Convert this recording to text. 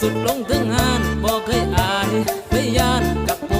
สุดลงถึง